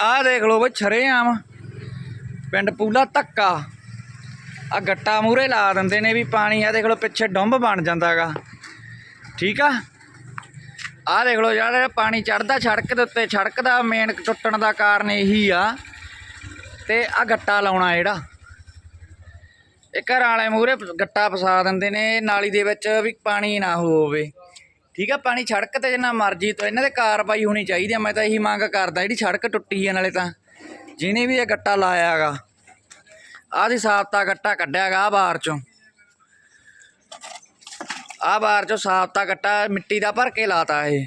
ਆਹ ਦੇਖ ਲਓ ਬਈ ਛਰੇਆਮ ਪਿੰਡ ਪੂਲਾ ਧੱਕਾ। ਆ ਗੱਟਾ ਮੂਰੇ ਲਾ ਦਿੰਦੇ ਨੇ ਵੀ ਪਾਣੀ ਆ ਦੇਖ ਲਓ ਪਿੱਛੇ ਡੁੰਬ ਬਣ ਜਾਂਦਾਗਾ। ਠੀਕ ਆ? ਆਹ ਦੇਖ ਲਓ ਯਾਰ ਪਾਣੀ ਚੜਦਾ ਸੜਕ ਦੇ ਉੱਤੇ ਸੜਕ ਦਾ ਮੇਨ ਟੁੱਟਣ ਦਾ ਕਾਰਨ ਇਹੀ ਆ। ਤੇ ਆ ਗੱਟਾ ਲਾਉਣਾ ਜਿਹੜਾ ਇਹ ਘਰ ਵਾਲੇ ਮੂਰੇ ਗੱਟਾ ਫਸਾ ਦਿੰਦੇ ਨੇ ਨਾਲੀ ਦੇ ਵਿੱਚ ਵੀ ਪਾਣੀ ਨਾ ਹੋਵੇ। ਠੀਕ ਆ, ਪਾਣੀ ਸੜਕ ਤੇ ਜਿੰਨਾ ਮਰਜ਼ੀ ਤੋਂ, ਇਹਨਾਂ ਦੇ ਕਾਰਵਾਈ ਹੋਣੀ ਚਾਹੀਦੀ ਆ, ਮੈਂ ਤਾਂ ਇਹੀ ਮੰਗ ਕਰਦਾ, ਜਿਹੜੀ ਸੜਕ ਟੁੱਟੀ ਆ ਨਾਲੇ ਤਾਂ, ਜਿਹਨੇ ਵੀ ਇਹ ਗੱਟਾ ਲਾਇਆ ਹੈਗਾ, ਆਹ ਦੀ ਸਾਫਤਾ ਗੱਟਾ ਕੱਢਿਆਗਾ ਆ ਬਾਹਰ ਚੋਂ। ਆ ਬਾਹਰ ਚੋਂ ਸਾਫਤਾ ਗੱਟਾ, ਮਿੱਟੀ ਦਾ ਭਰ ਕੇ ਲਾਤਾ ਇਹ।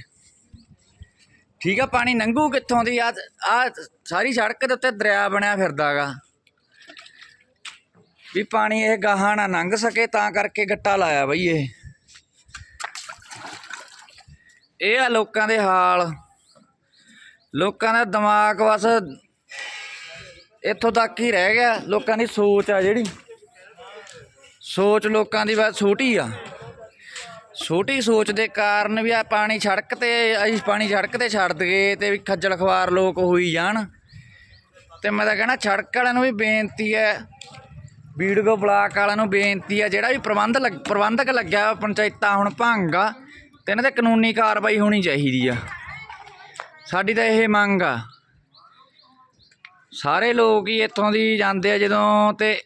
ਠੀਕ ਆ, ਪਾਣੀ ਨੰਗੂ ਕਿੱਥੋਂ ਦੀ ਆ ਆ ਸਾਰੀ ਸੜਕ ਦੇ ਉੱਤੇ ਦਰਿਆ ਬਣਿਆ ਫਿਰਦਾਗਾ ਵੀ ਪਾਣੀ ਇਹ ਗਾਹਾਂ ਨਾ ਲੰਘ ਸਕੇ, ਤਾਂ ਕਰਕੇ ਗੱਟਾ ਲਾਇਆ ਬਈ ਇਹ। ਇਹ ਆ ਲੋਕਾਂ ਦੇ ਹਾਲ। ਲੋਕਾਂ ਦਾ ਦਿਮਾਗ ਬਸ ਇੱਥੋਂ ਤੱਕ ਹੀ ਰਹਿ ਗਿਆ। ਲੋਕਾਂ ਦੀ ਸੋਚ ਆ ਜਿਹੜੀ। ਸੋਚ ਲੋਕਾਂ ਦੀ ਬਸ ਛੋਟੀ ਆ। ਛੋਟੀ ਸੋਚ ਦੇ ਕਾਰਨ ਵੀ ਆ ਪਾਣੀ ਸੜਕ ਤੇ, ਅਸੀਂ ਪਾਣੀ ਛੜਕ ਤੇ ਛੱਡ ਦਈਏ ਤੇ ਵੀ ਖੱਜਲ ਖਵਾਰ ਲੋਕ ਹੋਈ ਜਾਣ। ਤੇ ਮੈਂ ਤਾਂ ਕਹਿਣਾ ਸੜਕ ਵਾਲਿਆਂ ਨੂੰ ਵੀ ਬੇਨਤੀ ਹੈ, ਵੀਡੀਓ ਬਲਾਕ ਵਾਲਿਆਂ ਨੂੰ ਬੇਨਤੀ ਹੈ, ਜਿਹੜਾ ਵੀ ਪ੍ਰਬੰਧ ਲੱਗ- ਪ੍ਰਬੰਧਕ ਲੱਗਿਆ ਪੰਚਾਇਤਾਂ ਹੁਣ ਭੰਗ ਆ ਤੇ ਇਹਨਾਂ ਤੇ ਕਾਨੂੰਨੀ ਕਾਰਵਾਈ ਹੋਣੀ ਚਾਹੀਦੀ ਆ। ਸਾਡੀ ਤਾਂ ਇਹ ਮੰਗ ਆ। ਸਾਰੇ ਲੋਕ ਹੀ ਇੱਥੋਂ ਦੀ ਜਾਂਦੇ ਆ ਜਦੋਂ ਤੇ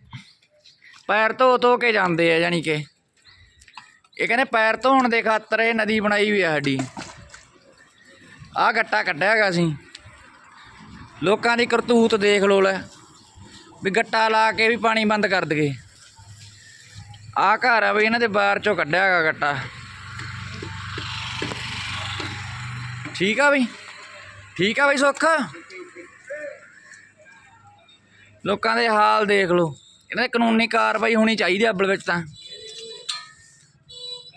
ਪੈਰ ਧੋ ਧੋ ਕੇ ਜਾਂਦੇ ਆ ਯਾਨੀ ਕਿ। ਇਹ ਕਹਿੰਦੇ ਪੈਰ ਧੋਣ ਦੇ ਖਾਤਰ ਇਹ ਨਦੀ ਬਣਾਈ ਹੋਈ ਆ ਸਾਡੀ। ਆਹ ਗੱਟਾ ਕੱਢਿਆ ਹੈਗਾ ਅਸੀਂ। ਲੋਕਾਂ ਦੀ ਕਰਤੂਤ ਦੇਖ ਲੋ ਲੈ। ਵੀ ਗੱਟਾ ਲਾ ਕੇ ਵੀ ਪਾਣੀ ਬੰਦ ਕਰ ਦਗੇ ਆਹ ਘਰ ਆ ਵੀ ਇਹਨਾਂ ਦੇ ਬਾਹਰ ਚੋਂ ਕੱਢਿਆ ਹੈਗਾ ਗੱਟਾ। ਠੀਕ ਆ ਬਈ? ਠੀਕ ਆ ਬਈ ਸੁੱਖ? ਲੋਕਾਂ ਦੇ ਹਾਲ ਦੇਖ ਲਓ। ਇਹਨਾਂ ਦੀ ਕਾਨੂੰਨੀ ਕਾਰਵਾਈ ਹੋਣੀ ਚਾਹੀਦੀ ਆ ਅਬਲ ਵਿੱਚ ਤਾਂ।